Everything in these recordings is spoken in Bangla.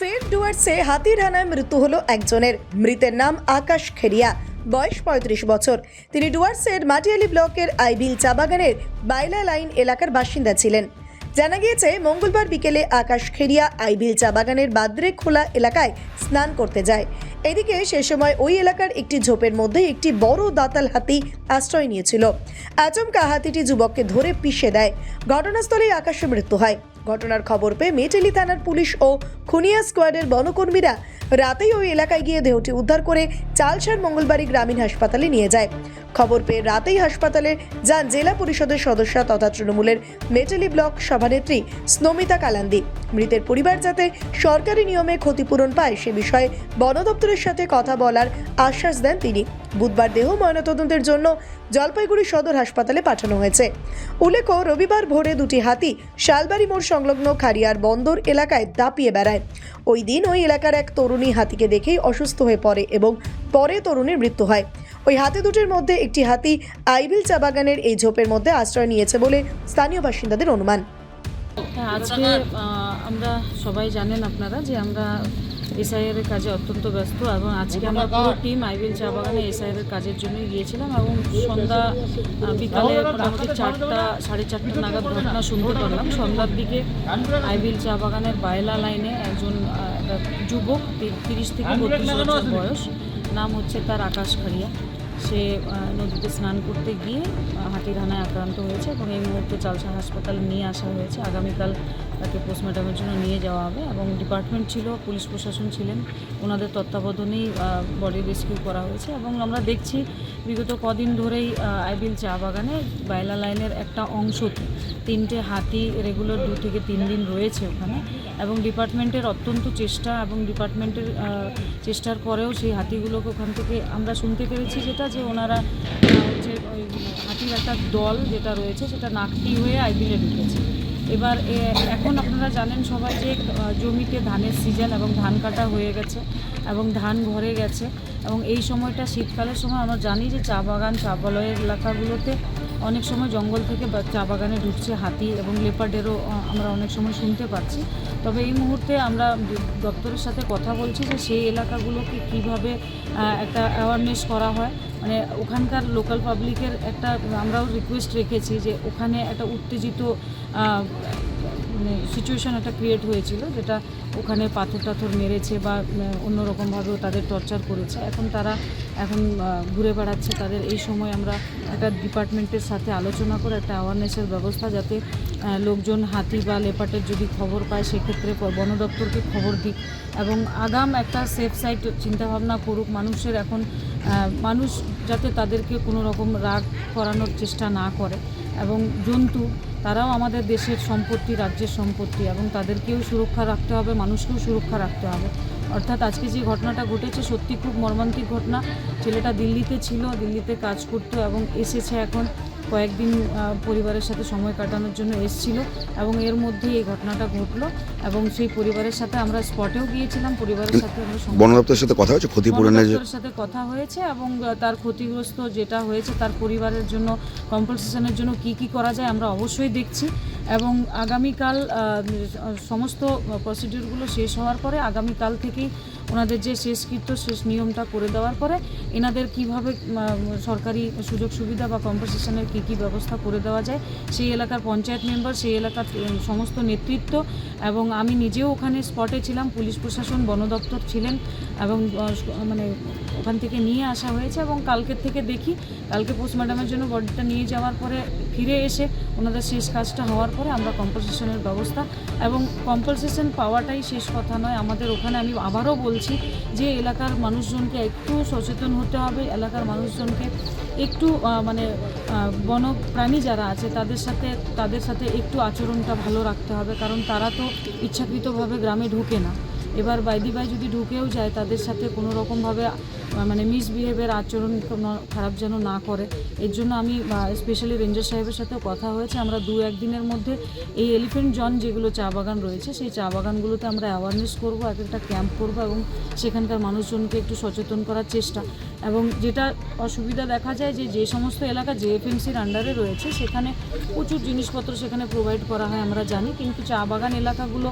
ফের ডুয়ার্সে হাতির হানায় মৃত্যু হলো একজনের। মৃতের নাম আকাশ খেরিয়া বয়স পঁয়ত্রিশ বছর। তিনি ডুয়ার্সের মাটিয়ালি ব্লকের আইবিল চা বাগানের বাইলা লাইন এলাকার বাসিন্দা ছিলেন। জানা গিয়েছে, মঙ্গলবার বিকেলে আকাশ খেরিয়া আইবিল চা বাগানের বাদ্রে খোলা এলাকায় স্নান করতে যায়। এদিকে সে সময় ওই এলাকার একটি ঝোপের মধ্যে একটি বড় দাতাল হাতি আশ্রয় নিয়েছিল। আচমকা হাতিটি যুবককে ধরে পিষে দেয়। ঘটনাস্থলেই আকাশে মৃত্যু হয়। ঘটনার খবর পেয়ে মেটেলি থানার পুলিশ ও খুনিয়া স্কোয়াডের বনকর্মীরা রাতেই ওই এলাকায় গিয়ে দেহটি উদ্ধার করে চালসার মঙ্গলবাড়ি গ্রামীণ হাসপাতালে নিয়ে যায়। খবর পেয়ে রাতেই হাসপাতালে যান জেলা পরিষদের সদস্য তথা তৃণমূলের মেটেলি ব্লক সভানেত্রী স্নমিতা কালান্দি। মৃতের পরিবার যাতে সরকারি নিয়মে ক্ষতিপূরণ পায় সে বিষয়ে বন দপ্তরের সাথে কথা বলার আশ্বাস দেন তিনি। বুধবার দেহ ময়নাতদন্তের জন্য জলপাইগুড়ি সদর হাসপাতালে পাঠানো হয়েছে। উল্লেখ্য, রবিবার ভোরে দুটি হাতি শালবাড়ি মোড় সংলগ্ন খারিয়ার বন্দর এলাকায় দাপিয়ে বেড়ায়। ওই দিন ওই এলাকার এক তরুণী হাতিকে দেখেই অসুস্থ হয়ে পড়ে এবং পরে তরুণীর মৃত্যু হয়। ওই হাতি দুটির মধ্যে একটি হাতি আইবিল চা বাগানের এই ঝোপের মধ্যে আশ্রয় নিয়েছে বলে স্থানীয় বাসিন্দাদের অনুমান। আজকে আমরা সবাই জানেন আপনারা যে আমরা এসআইআর এর কাজে অত্যন্ত ব্যস্ত এবং আজকে আমরা পুরো টিম আইবিএল চা বাগানে এসআইআর এর কাজের জন্য গিয়েছিলাম এবং সন্ধ্যা বিকালে মোটামুটি চারটা, সাড়ে চারটা নাগাদ ঘটনা শুনতে পারলাম। সন্ধ্যার দিকে আইবিএল চা বাগানের বায়লা লাইনে একজন যুবক তিরিশ থেকে বত্রিশ বছর বয়স, নাম হচ্ছে তার আকাশ খাড়িয়া। সে নদীতে স্নান করতে গিয়ে হানায় আক্রান্ত হয়েছে এবং এই মুহূর্তে চালসা হাসপাতালে নিয়ে আসা হয়েছে। আগামীকাল তাকে পোস্টমর্টমের জন্য নিয়ে যাওয়া হবে এবং ডিপার্টমেন্ট ছিল, পুলিশ প্রশাসন ছিলেন। ওনাদের তত্ত্বাবধানেই বডি রেস্কিউ করা হয়েছে এবং আমরা দেখছি বিগত কদিন ধরেই আইবিল চা বাগানে বাইলা লাইনের একটা অংশতে তিনটে হাতি রেগুলার দু থেকে তিন দিন রয়েছে ওখানে এবং ডিপার্টমেন্টের অত্যন্ত চেষ্টা এবং ডিপার্টমেন্টের চেষ্টার পরেও সেই হাতিগুলোকে ওখান থেকে আমরা শুনতে পেরেছি যেটা যে ওনারা হচ্ছে ওই হাতির একটা দল যেটা রয়েছে সেটা নাকটি হয়ে আইবিলে ঢুকেছে। এবার এখন আপনারা জানেন সবাই যে জমিতে ধানের সিজন এবং ধান কাটা হয়ে গেছে এবং ধান ভরে গেছে এবং এই সময়টা শীতকালের সময় আমরা জানি যে চা বাগান, চা বলয়ের এলাকাগুলোতে অনেক সময় জঙ্গল থেকে চা বাগানে ঢুকছে হাতি এবং লেপার্ডেরও আমরা অনেক সময় শুনতে পাচ্ছি। তবে এই মুহূর্তে আমরা দপ্তরের সাথে কথা বলছি যে সেই এলাকাগুলোকে কীভাবে একটা অ্যাওয়ারনেস করা হয় মানে ওখানকার লোকাল পাবলিকের একটা আমরাও রিকোয়েস্ট রেখেছি যে ওখানে একটা উত্তেজিত মানে সিচুয়েশন একটা ক্রিয়েট হয়েছিল যেটা ওখানে পাথর টাথর মেরেছে বা অন্যরকমভাবেও তাদের টর্চার করেছে। এখন তারা এখন ঘুরে বেড়াচ্ছে। তাদের এই সময় আমরা একটা ডিপার্টমেন্টের সাথে আলোচনা করে একটা অ্যাওয়ারনেসের ব্যবস্থা যাতে লোকজন হাতি বা লেপাটের যদি খবর পায়, সেক্ষেত্রে বন দপ্তরকে খবর দিক। এবং আগাম একটা সেফ সাইড চিন্তাভাবনা করুক। মানুষের এখন মানুষ যাতে তাদেরকে কোনো রকম রাগ করানোর চেষ্টা না করে। এবং জন্তু তারাও আমাদের দেশের সম্পত্তি, রাজ্যের সম্পত্তি এবং তাদেরকেও সুরক্ষা রাখতে হবে, মানুষকেও সুরক্ষা রাখতে হবে। অর্থাৎ আজকে যে ঘটনাটা ঘটেছে সত্যি খুব মর্মান্তিক ঘটনা। ছেলেটা দিল্লিতে ছিল, দিল্লিতে কাজ করতো এবং এসেছে এখন কয়েকদিন পরিবারের সাথে সময় কাটানোর জন্য এসেছিল এবং এর মধ্যেই এই ঘটনাটা ঘটলো এবং সেই পরিবারের সাথে আমরা স্পটেও গিয়েছিলাম পরিবারের সাথে বন দপ্তরের সাথে কথা হয়েছে? ক্ষতিপূরণের সাথে কথা হয়েছে এবং তার ক্ষতিগ্রস্ত যেটা হয়েছে তার পরিবারের জন্য কম্পনসেশনের জন্য কি কি করা যায় আমরা অবশ্যই দেখছি এবং আগামীকাল সমস্ত প্রসিডিউরগুলো শেষ হওয়ার পরে আগামীকাল থেকেই ওনাদের যে শেষকৃত্য, শেষ নিয়মটা করে দেওয়ার পরে এনাদের কীভাবে সরকারি সুযোগ সুবিধা বা কম্পনসেশনের কী কী ব্যবস্থা করে দেওয়া যায়, সেই এলাকার পঞ্চায়েত মেম্বার, সেই এলাকার সমস্ত নেতৃত্ব এবং আমি নিজেও ওখানে স্পটে ছিলাম, পুলিশ প্রশাসন, বন দপ্তর ছিলেন এবং মানে ওখান থেকে নিয়ে আসা হয়েছে এবং কালকের থেকে দেখি, কালকে পোস্টমর্টমের জন্য বডিটা নিয়ে যাওয়ার পরে ফিরে এসে ওনাদের শেষ কাজটা হওয়ার পরে আমরা কম্পনসেশনের ব্যবস্থা এবং কম্পনসেশন পাওয়াটাই শেষ কথা নয়। আমাদের ওখানে আমি আবারও বলছি যে এলাকার মানুষজনকে একটু সচেতন হতে হবে। এলাকার মানুষজনকে একটু মানে বনপ্রাণী যারা আছে তাদের সাথে তাদের সাথে একটু আচরণটা ভালো রাখতে হবে কারণ তারা তো ইচ্ছাকৃতভাবে গ্রামে ঢুকে না। এবার বাইদি বাই যদি ঢুকেও যায় তাদের সাথে কোনো রকমভাবে মানে মিসবিহেভিয়ার আচরণ খারাপ যেন না করে। এর জন্য আমি স্পেশালি রেঞ্জার সাহেবের সাথে কথা হয়েছে। আমরা দু একদিনের মধ্যে এই এলিফেন্ট জন যেগুলো চা বাগান রয়েছে, সেই চা বাগানগুলোতে আমরা অ্যাওয়ারনেস করব, এক একটা ক্যাম্প করব এবং সেখানকার মানুষজনকে একটু সচেতন করার চেষ্টা। এবং যেটা অসুবিধা দেখা যায় যে যে সমস্ত এলাকা জেএফএমসির আন্ডারে রয়েছে, সেখানে প্রচুর জিনিসপত্র সেখানে প্রোভাইড করা হয় আমরা জানি। কিন্তু চা বাগান এলাকাগুলো,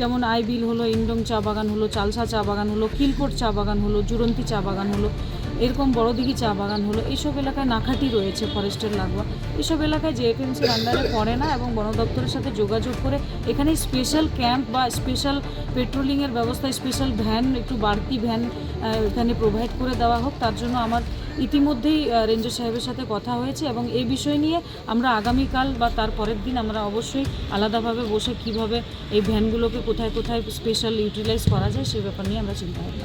যেমন আইবিল হলো ইন্ডং চা বাগান হলো, চালসা চা বাগান হলো, কিলকোট চা বাগান হলো, জুরন্তি চা বাগান হলো, এরকম বড়দিঘি চা বাগান হলো এইসব এলাকায় নাখাটি রয়েছে, ফরেস্টের লাগোয়া। এইসব এলাকায় জেএফএমসির আন্ডারে পড়ে না এবং বন দপ্তরের সাথে যোগাযোগ করে এখানে স্পেশাল ক্যাম্প বা স্পেশাল পেট্রোলিংয়ের ব্যবস্থা স্পেশাল ভ্যান একটু বাড়তি ভ্যান এখানে প্রোভাইড করে দেওয়া হোক। তার জন্য আমার ইতিমধ্যেই রেঞ্জার সাহেবের সাথে কথা হয়েছে এবং এই বিষয় নিয়ে আমরা আগামীকাল বা তার পরের দিন আমরা অবশ্যই আলাদাভাবে বসে কীভাবে এই ভ্যানগুলোকে কোথায় কোথায় স্পেশাল ইউটিলাইজ করা যায় সেই ব্যাপার নিয়ে আমরা চিন্তা করব